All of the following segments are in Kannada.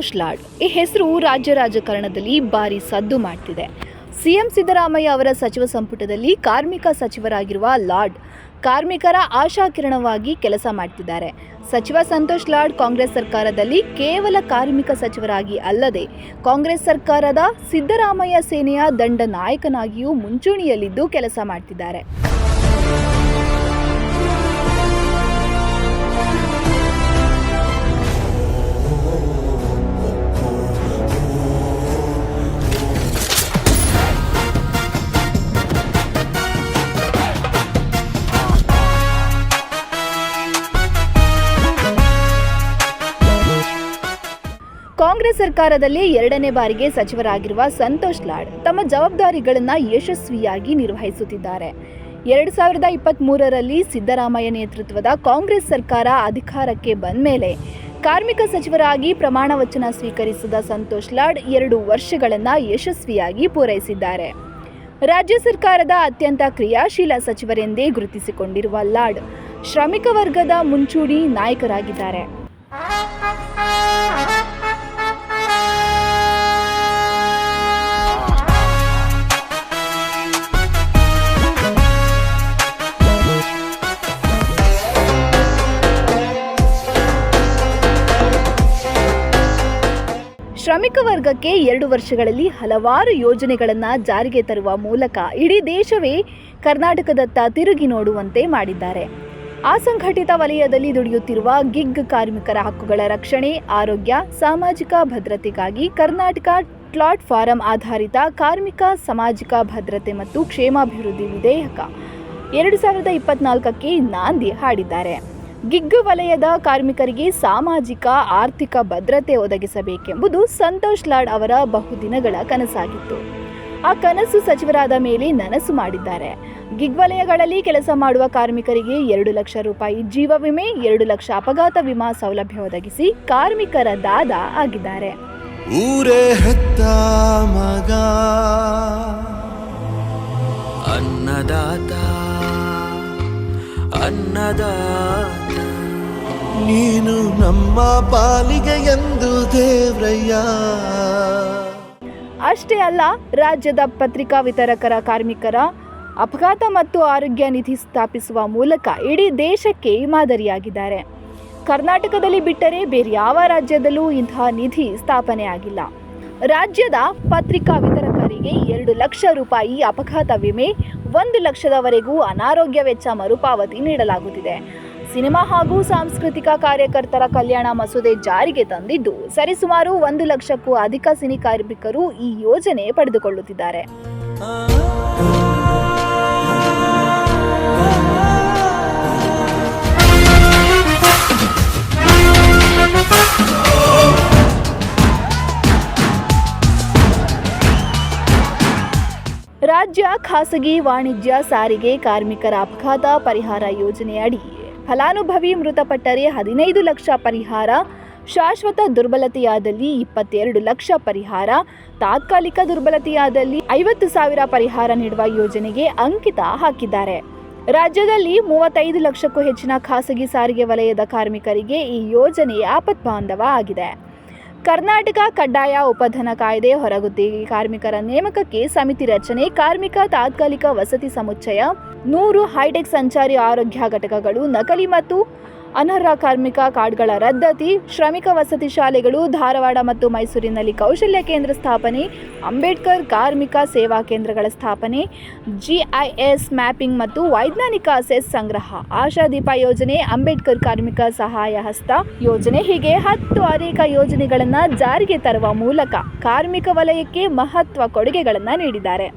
ಸಂತೋಷ್ ಲಾಡ್. ಈ ಹೆಸರು ರಾಜ್ಯ ರಾಜಕಾರಣದಲ್ಲಿ ಭಾರಿ ಸದ್ದು ಮಾಡ್ತಿದೆ. ಸಿಎಂ ಸಿದ್ದರಾಮಯ್ಯ ಅವರ ಸಚಿವ ಸಂಪುಟದಲ್ಲಿ ಕಾರ್ಮಿಕ ಸಚಿವರಾಗಿರುವ ಲಾಡ್ ಕಾರ್ಮಿಕರ ಆಶಾಕಿರಣವಾಗಿ ಕೆಲಸ ಮಾಡ್ತಿದ್ದಾರೆ. ಸಚಿವ ಸಂತೋಷ್ ಲಾಡ್ ಕಾಂಗ್ರೆಸ್ ಸರ್ಕಾರದಲ್ಲಿ ಕೇವಲ ಕಾರ್ಮಿಕ ಸಚಿವರಾಗಿ ಅಲ್ಲದೆ ಕಾಂಗ್ರೆಸ್ ಸರ್ಕಾರದ ಸಿದ್ದರಾಮಯ್ಯ ಸೇನೆಯ ದಂಡ ನಾಯಕನಾಗಿಯೂ ಮುಂಚೂಣಿಯಲ್ಲಿದ್ದು ಕೆಲಸ ಮಾಡ್ತಿದ್ದಾರೆ. ಕಾಂಗ್ರೆಸ್ ಸರ್ಕಾರದಲ್ಲಿ ಎರಡನೇ ಬಾರಿಗೆ ಸಚಿವರಾಗಿರುವ ಸಂತೋಷ್ ಲಾಡ್ ತಮ್ಮ ಜವಾಬ್ದಾರಿಗಳನ್ನು ಯಶಸ್ವಿಯಾಗಿ ನಿರ್ವಹಿಸುತ್ತಿದ್ದಾರೆ. ಎರಡು ಸಾವಿರದ ಇಪ್ಪತ್ತ್ ಮೂರರಲ್ಲಿ ಸಿದ್ದರಾಮಯ್ಯ ನೇತೃತ್ವದ ಕಾಂಗ್ರೆಸ್ ಸರ್ಕಾರ ಅಧಿಕಾರಕ್ಕೆ ಬಂದ ಮೇಲೆ ಕಾರ್ಮಿಕ ಸಚಿವರಾಗಿ ಪ್ರಮಾಣ ವಚನ ಸ್ವೀಕರಿಸಿದ ಸಂತೋಷ್ ಲಾಡ್ ಎರಡು ವರ್ಷಗಳನ್ನು ಯಶಸ್ವಿಯಾಗಿ ಪೂರೈಸಿದ್ದಾರೆ. ರಾಜ್ಯ ಸರ್ಕಾರದ ಅತ್ಯಂತ ಕ್ರಿಯಾಶೀಲ ಸಚಿವರೆಂದೇ ಗುರುತಿಸಿಕೊಂಡಿರುವ ಲಾಡ್ ಶ್ರಮಿಕ ವರ್ಗದ ಮುಂಚೂಣಿ ನಾಯಕರಾಗಿದ್ದಾರೆ. ಶ್ರಮಿಕ ವರ್ಗಕ್ಕೆ ಎರಡು ವರ್ಷಗಳಲ್ಲಿ ಹಲವಾರು ಯೋಜನೆಗಳನ್ನು ಜಾರಿಗೆ ತರುವ ಮೂಲಕ ಇಡೀ ದೇಶವೇ ಕರ್ನಾಟಕದತ್ತ ತಿರುಗಿ ನೋಡುವಂತೆ ಮಾಡಿದ್ದಾರೆ. ಅಸಂಘಟಿತ ವಲಯದಲ್ಲಿ ದುಡಿಯುತ್ತಿರುವ ಗಿಗ್ ಕಾರ್ಮಿಕರ ಹಕ್ಕುಗಳ ರಕ್ಷಣೆ, ಆರೋಗ್ಯ, ಸಾಮಾಜಿಕ ಭದ್ರತೆಗಾಗಿ ಕರ್ನಾಟಕ ಪ್ಲಾಟ್ಫಾರಂ ಆಧಾರಿತ ಕಾರ್ಮಿಕ ಸಾಮಾಜಿಕ ಭದ್ರತೆ ಮತ್ತು ಕ್ಷೇಮಾಭಿವೃದ್ಧಿ ವಿಧೇಯಕ ಎರಡು ಸಾವಿರದ ಇಪ್ಪತ್ನಾಲ್ಕಕ್ಕೆ ನಾಂದಿ ಹಾಡಿದ್ದಾರೆ. ಗಿಗ್ ವಲಯದ ಕಾರ್ಮಿಕರಿಗೆ ಸಾಮಾಜಿಕ, ಆರ್ಥಿಕ ಭದ್ರತೆ ಒದಗಿಸಬೇಕೆಂಬುದು ಸಂತೋಷ್ ಲಾಡ್ ಅವರ ಬಹುದಿನಗಳ ಕನಸಾಗಿತ್ತು. ಆ ಕನಸು ಸಚಿವರಾದ ಮೇಲೆ ನನಸು ಮಾಡಿದ್ದಾರೆ. ಗಿಗ್ ವಲಯಗಳಲ್ಲಿ ಕೆಲಸ ಮಾಡುವ ಕಾರ್ಮಿಕರಿಗೆ ಎರಡು ಲಕ್ಷ ರೂಪಾಯಿ ಜೀವ ವಿಮೆ, ಎರಡು ಲಕ್ಷ ಅಪಘಾತ ವಿಮಾ ಸೌಲಭ್ಯ ಒದಗಿಸಿ ಕಾರ್ಮಿಕರ ದಾದ ಆಗಿದ್ದಾರೆ. ಊರೇ ಹೆತ್ತ ಮಗ, ಅನ್ನದಾತ ಅನ್ನದಾತ. ನೀನು ನಮ್ಮ ಪಾಲಿಗೆ ಎಂದು ದೇವ್ರಯ್ಯ. ಅಷ್ಟೇ ಅಲ್ಲ, ರಾಜ್ಯದ ಪತ್ರಿಕಾ ವಿತರಕರ ಕಾರ್ಮಿಕರ ಅಪಘಾತ ಮತ್ತು ಆರೋಗ್ಯ ನಿಧಿ ಸ್ಥಾಪಿಸುವ ಮೂಲಕ ಇಡೀ ದೇಶಕ್ಕೆ ಮಾದರಿಯಾಗಿದ್ದಾರೆ. ಕರ್ನಾಟಕದಲ್ಲಿ ಬಿಟ್ಟರೆ ಬೇರೆ ಯಾವ ರಾಜ್ಯದಲ್ಲೂ ಇಂತಹ ನಿಧಿ ಸ್ಥಾಪನೆ ಆಗಿಲ್ಲ ರಾಜ್ಯದ ಪತ್ರಿಕಾ ವಿತರಕರಿಗೆ ಎರಡು ಲಕ್ಷ ರೂಪಾಯಿ ಅಪಘಾತ ವಿಮೆ, ಒಂದು ಲಕ್ಷದವರೆಗೂ ಅನಾರೋಗ್ಯ ವೆಚ್ಚ ಮರುಪಾವತಿ ನೀಡಲಾಗುತ್ತಿದೆ. ಸಿನಿಮಾ ಹಾಗೂ ಸಾಂಸ್ಕೃತಿಕ ಕಾರ್ಯಕರ್ತರ ಕಲ್ಯಾಣ ಮಸೂದೆ ಜಾರಿಗೆ ತಂದಿದ್ದು, ಸರಿಸುಮಾರು ಒಂದು ಲಕ್ಷಕ್ಕೂ ಅಧಿಕ ಸಿನಿ ಕಾರ್ಮಿಕರು ಈ ಯೋಜನೆ ಪಡೆದುಕೊಳ್ಳುತ್ತಿದ್ದಾರೆ. ರಾಜ್ಯ ಖಾಸಗಿ ವಾಣಿಜ್ಯ ಸಾರಿಗೆ ಕಾರ್ಮಿಕರ ಅಪಘಾತ ಪರಿಹಾರ ಯೋಜನೆಯಡಿ ಫಲಾನುಭವಿ ಮೃತಪಟ್ಟರೆ ಹದಿನೈದು ಲಕ್ಷ ಪರಿಹಾರ, ಶಾಶ್ವತ ದುರ್ಬಲತೆಯಾದಲ್ಲಿ ಇಪ್ಪತ್ತೆರಡು ಲಕ್ಷ ಪರಿಹಾರ, ತಾತ್ಕಾಲಿಕ ದುರ್ಬಲತೆಯಾದಲ್ಲಿ ಐವತ್ತು ಸಾವಿರ ಪರಿಹಾರ ನೀಡುವ ಯೋಜನೆಗೆ ಅಂಕಿತ ಹಾಕಿದ್ದಾರೆ. ರಾಜ್ಯದಲ್ಲಿ ಮೂವತ್ತೈದು ಲಕ್ಷಕ್ಕೂ ಹೆಚ್ಚಿನ ಖಾಸಗಿ ಸಾರಿಗೆ ವಲಯದ ಕಾರ್ಮಿಕರಿಗೆ ಈ ಯೋಜನೆ ಆಪತ್ಬಾಂಧವ ಆಗಿದೆ. ಕರ್ನಾಟಕ ಕಡ್ಡಾಯ ಉಪಧನ ಕಾಯ್ದೆ ಹೊರಗುತ್ತಿಗೆ ಕಾರ್ಮಿಕರ ನೇಮಕಕ್ಕೆ ಸಮಿತಿ ರಚನೆ, ಕಾರ್ಮಿಕ ತಾತ್ಕಾಲಿಕ ವಸತಿ ಸಮುಚ್ಚಯ, ನೂರು ಹೈಟೆಕ್ ಸಂಚಾರಿ ಆರೋಗ್ಯ ಘಟಕಗಳು ನಕಲಿ ಮತ್ತು ಅನರ್ಹ ಕಾರ್ಮಿಕ ಕಾರ್ಡ್ಗಳ ರದ್ದತಿ, ಶ್ರಮಿಕ ವಸತಿ ಶಾಲೆಗಳು ಧಾರವಾಡ ಮತ್ತು ಮೈಸೂರಿನಲ್ಲಿ ಕೌಶಲ್ಯ ಕೇಂದ್ರ ಸ್ಥಾಪನೆ, ಅಂಬೇಡ್ಕರ್ ಕಾರ್ಮಿಕ ಸೇವಾ ಕೇಂದ್ರಗಳ ಸ್ಥಾಪನೆ, ಜಿಐಎಸ್ ಮ್ಯಾಪಿಂಗ್ ಮತ್ತು ವೈಜ್ಞಾನಿಕ ಸೆಸ್ ಸಂಗ್ರಹ ಆಶಾದೀಪ ಯೋಜನೆ, ಅಂಬೇಡ್ಕರ್ ಕಾರ್ಮಿಕ ಸಹಾಯ ಹಸ್ತ ಯೋಜನೆ ಹೀಗೆ ಹತ್ತು ಅನೇಕ ಯೋಜನೆಗಳನ್ನು ಜಾರಿಗೆ ತರುವ ಮೂಲಕ ಕಾರ್ಮಿಕ ವಲಯಕ್ಕೆ ಮಹತ್ವ ಕೊಡುಗೆಗಳನ್ನು ನೀಡಿದ್ದಾರೆ.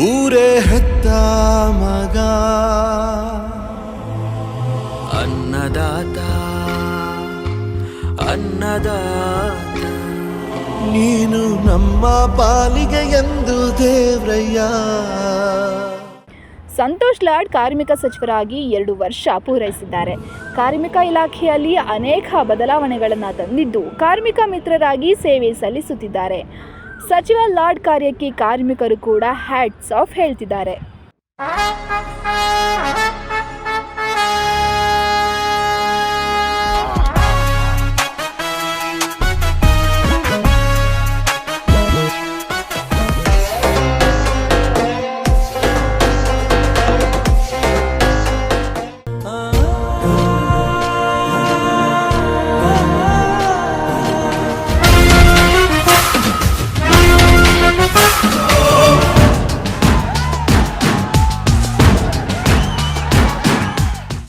ಊರೇ ಹೆತ್ತ ಮಗ. ಅನ್ನದಾತ ಅನ್ನದಾತ. ನೀನು ನಮ್ಮ ಪಾಲಿಗೆ ಎಂದು ದೇವ್ರಯ್ಯ. ಸಂತೋಷ್ ಲಾಡ್ ಕಾರ್ಮಿಕ ಸಚಿವರಾಗಿ ಎರಡು ವರ್ಷ ಪೂರೈಸಿದ್ದಾರೆ. ಕಾರ್ಮಿಕ ಇಲಾಖೆಯಲ್ಲಿ ಅನೇಕ ಬದಲಾವಣೆಗಳನ್ನು ತಂದಿದ್ದು ಕಾರ್ಮಿಕ ಮಿತ್ರರಾಗಿ ಸೇವೆ ಸಲ್ಲಿಸುತ್ತಿದ್ದಾರೆ. ಸಚಿವ ಲಾರ್ಡ್ ಕಾರ್ಯಕ್ಕೆ ಕಾರ್ಮಿಕರು ಕೂಡ ಹ್ಯಾಟ್ಸ್ ಆಫ್ ಹೇಳ್ತಿದ್ದಾರೆ.